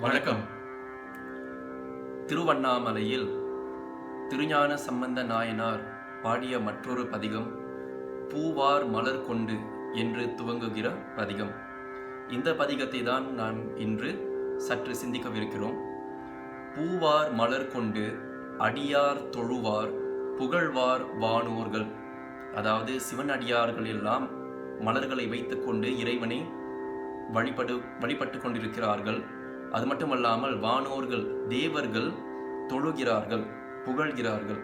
வணக்கம். திருவண்ணாமலையில் திருஞான சம்பந்த நாயனார் பாடிய மற்றொரு பதிகம் பூவார் மலர் கொண்டு என்று துவங்குகிற பதிகம். இந்த பதிகத்தை தான் நாம் இன்று சற்று சிந்திக்கவிருக்கிறோம். பூவார் மலர் கொண்டு அடியார் தொழுவார் புகழ்வார் வானோர்கள். அதாவது சிவன் அடியார்கள் எல்லாம் மலர்களை வைத்துக்கொண்டு இறைவனை வழிபடு வழிபட்டு கொண்டிருக்கிறார்கள். அது மட்டுமல்லாமல் வானோர்கள் தேவர்கள் தொழுகிறார்கள் புகழ்கிறார்கள்.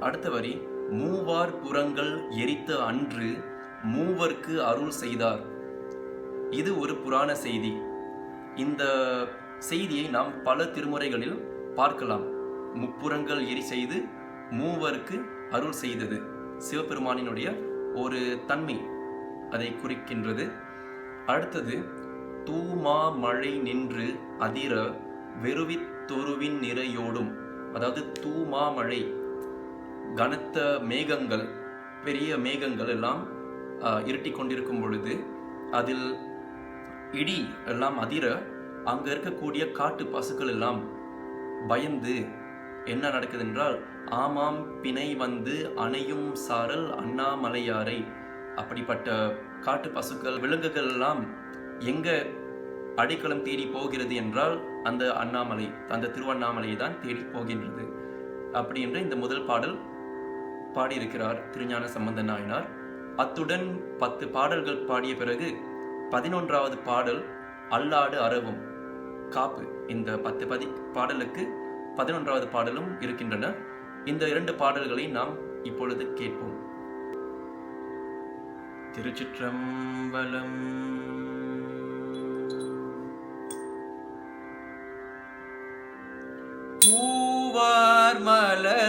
அடுத்த வரி மூவார் புறங்கள் எரித்த அன்று மூவர்க்கு அருள் செய்தார். இது ஒரு புராண செய்தி. இந்த செய்தியை நாம் பல திருமுறைகளில் பார்க்கலாம். முப்புறங்கள் எரி செய்து மூவருக்கு அருள் செய்தது. சிவபெருமானினுடைய ஒரு தன்மை அதை குறிக்கின்றது. அடுத்தது தூமா மழை நின்று அதிர வெறுவித் தொருவின் நிறையோடும் அதாவது தூமா மழை கனத்த மேகங்கள் பெரிய மேகங்கள் எல்லாம் இருட்டி கொண்டிருக்கும் பொழுது அதில் இடி எல்லாம் அதிர அங்க இருக்கக்கூடிய காட்டு பசுக்கள் எல்லாம் பயந்து என்ன நடக்குது என்றால் ஆமாம் பிணை வந்து அணையும் சாரல் அண்ணாமலையாரை அப்படிப்பட்ட காட்டு பசுக்கள் விலங்குகள் எல்லாம் எங்க அடைக்கலம் தேடி போகிறது என்றால் அந்த அண்ணாமலை அந்த திருவண்ணாமலையை தான் தேடி போகின்றது. அப்படி என்று இந்த முதல் பாடல் பாடியிருக்கிறார் திருஞான சம்பந்த நாயனார். அத்துடன் பத்து பாடல்கள் பாடிய பிறகு பதினொன்றாவது பாடல் அல்லாடு அரவும் காப்பு. இந்த பத்து பதி பாடலுக்கு பதினொன்றாவது பாடலும் இருக்கின்றன. இந்த இரண்டு பாடல்களை நாம் இப்பொழுது கேட்போம். திருச்சிற்றம்பலம்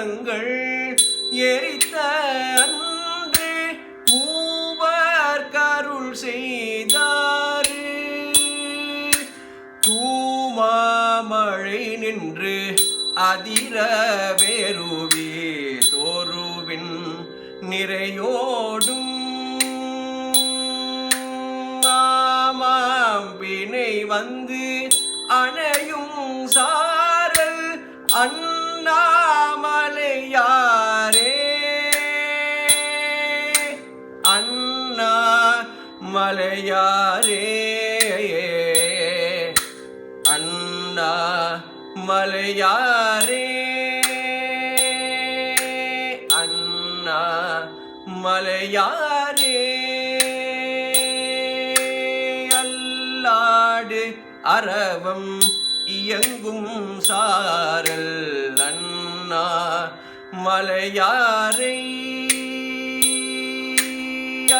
தங்கள் எரித்த அன்று மூவர் கருள் செய்தாரு. தூமாமழை நின்று அதிர வேறுவே தோருவின் நிறையோடும் ஆமாம் வினை வந்து அணை அண்ணா மலையாரே அண்ணா மலையாரே அல்லாடு அரவம் இயங்கும் சாரல் அண்ணா மலையாரை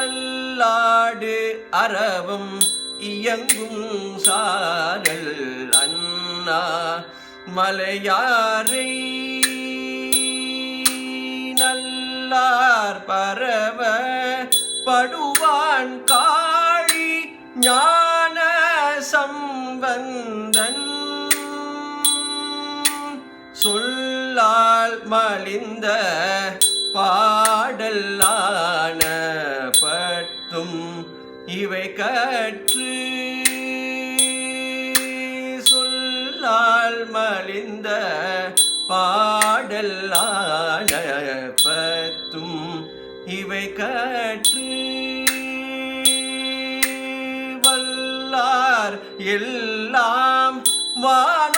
அல்லாடு அரவம் இயங்கும் சாரல் அண்ணா மலையாரை நல்லார் பரவ படுவான் காழி ஞான சம்பந்தன். சொல்லால் மலிந்த பாடல்லான பட்டும் இவை கட்ட மலிந்த பாடலான பத்தும் இவை கற்று வல்லார் எல்லாம் வா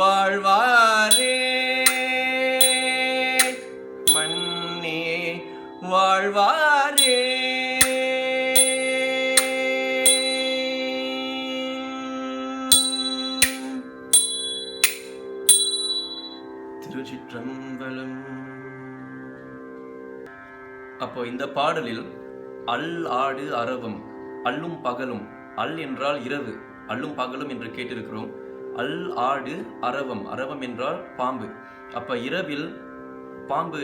வாழ்வாரே. மன்னே வாழ்வாரே. திருச்சிற்றம்பலம். அப்போ இந்த பாடலில் அல் ஆடு அரவம் அல்லும் பகலும் அல் என்றால் இரவு அல்லும் பகலும் என்று கேட்டிருக்கிறோம். அல் ஆடு அரவம். அரவம் என்றால் பாம்பு. அப்ப இரவில் பாம்பு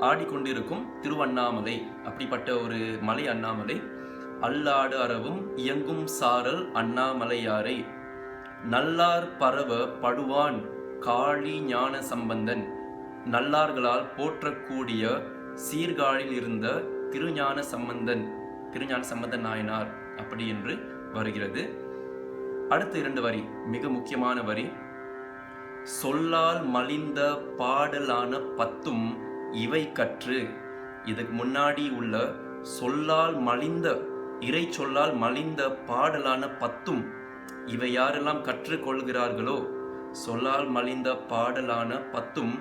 ஆடிக்கொண்டிருக்கும் திருவண்ணாமலை. அப்படிப்பட்ட ஒரு மலை அண்ணாமலை. அல்லாடு அறவும் இயங்கும் சாரல் அண்ணாமலையாரை. நல்லார் பரவ படுவான் காளி ஞான சம்பந்தன். நல்லார்களால் போற்றக்கூடிய சீர்காழில் இருந்த திருஞான சம்பந்தன். திருஞான சம்பந்தன் நாயனார் அப்படி என்று வருகிறது. அடுத்த இரண்டு வரி மிக முக்கியமான வரி. சொல்லால் மலிந்த பாடலான பத்தும் இவை கற்று. இதுக்கு முன்னாடி உள்ள சொல்லால் மலிந்த இறை சொல்லால் மலிந்த பாடலான பத்தும் இவை யாரெல்லாம் கற்றுக்கொள்கிறார்களோ சொல்லால் மலிந்த பாடலான பத்தும்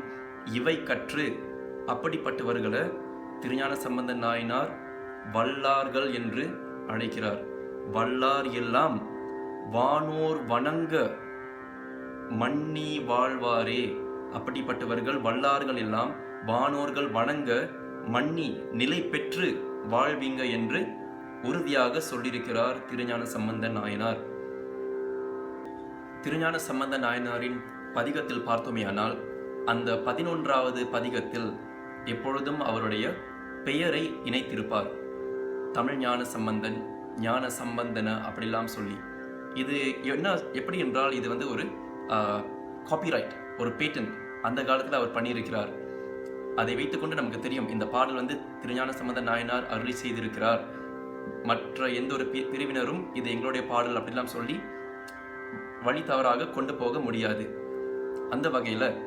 இவை கற்று. அப்படிப்பட்டவர்களை திருஞான சம்பந்த நாயனார் வல்லார்கள் என்று அழைக்கிறார். வல்லார் எல்லாம் வானோர் வணங்க மன்னி வாழ்வாரே. அப்படிப்பட்டவர்கள் வல்லார்கள் எல்லாம் வானோர்கள் வணங்க மன்னி நிலை பெற்று வாழ்வீங்க என்று உறுதியாக சொல்லியிருக்கிறார் திருஞான சம்பந்த நாயனார். திருஞான சம்பந்த நாயனாரின் பதிகத்தில் பார்த்தோமேயானால் அந்த பதினொன்றாவது பதிகத்தில் எப்பொழுதும் அவருடைய பெயரை இணைத்திருப்பார். தமிழ் ஞான சம்பந்தன் ஞான சம்பந்தன அப்படிலாம் சொல்லி. இது என்ன எப்படி என்றால் இது வந்து ஒரு காப்பிரைட் ஒரு பேட்டன் அந்த காலத்தில் அவர் பண்ணியிருக்கிறார். அதை வைத்துக்கொண்டு நமக்கு தெரியும் இந்த பாடல் வந்து திருஞான சம்பந்த நாயனார் அருளி செய்திருக்கிறார். மற்ற எந்த ஒரு பி- பிரிவினரும் இது எங்களுடைய பாடல் அப்படிலாம் சொல்லி வழி தவறாக கொண்டு போக முடியாது. அந்த வகையில்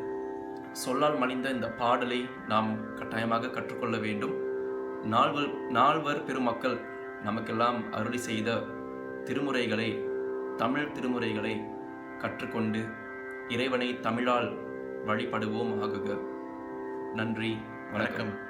சொல்லால் மணிந்த இந்த பாடலை நாம் கட்டாயமாக கற்றுக்கொள்ள வேண்டும். நால்வர் நால்வர் பெருமக்கள் நமக்கெல்லாம் அருளி செய்த திருமுறைகளை தமிழ் திருமுறைகளை கற்றுக்கொண்டு இறைவனை தமிழால் வழிபடுவோம் ஆகுக. நன்றி வணக்கம்.